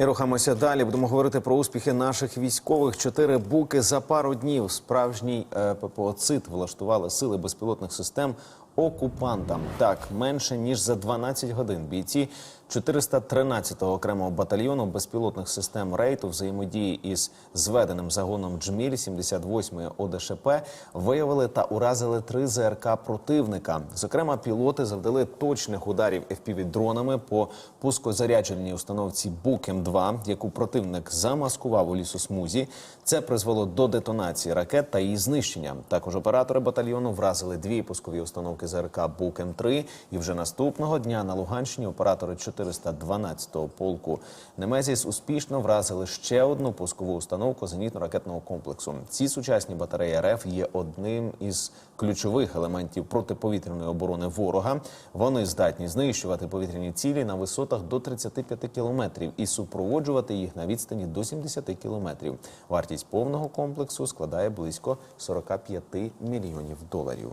І рухаємося далі. Будемо говорити про успіхи наших військових. Чотири буки за пару днів. Справжній е, ППО ЦИТ влаштували сили безпілотних систем окупантам. Так, менше ніж за 12 годин. Бійці 413-го окремого батальйону безпілотних систем рейту взаємодії із зведеним загоном Джміль 78-ї ОДШП виявили та уразили три ЗРК противника. Зокрема, пілоти завдали точних ударів FPV-дронами по пускозарядженій установці Букем-2, яку противник замаскував у лісосмузі. Це призвело до детонації ракет та її знищення. Також оператори батальйону вразили дві пускові установки ЗРК Букем-3. І вже наступного дня на Луганщині оператори 412-го полку Немезіс успішно вразили ще одну пускову установку зенітно-ракетного комплексу. Ці сучасні батареї РФ є одним із ключових елементів протиповітряної оборони ворога. Вони здатні знищувати повітряні цілі на висотах до 35 кілометрів і супроводжувати їх на відстані до 70 кілометрів. Вартість повного комплексу складає близько 45 мільйонів доларів.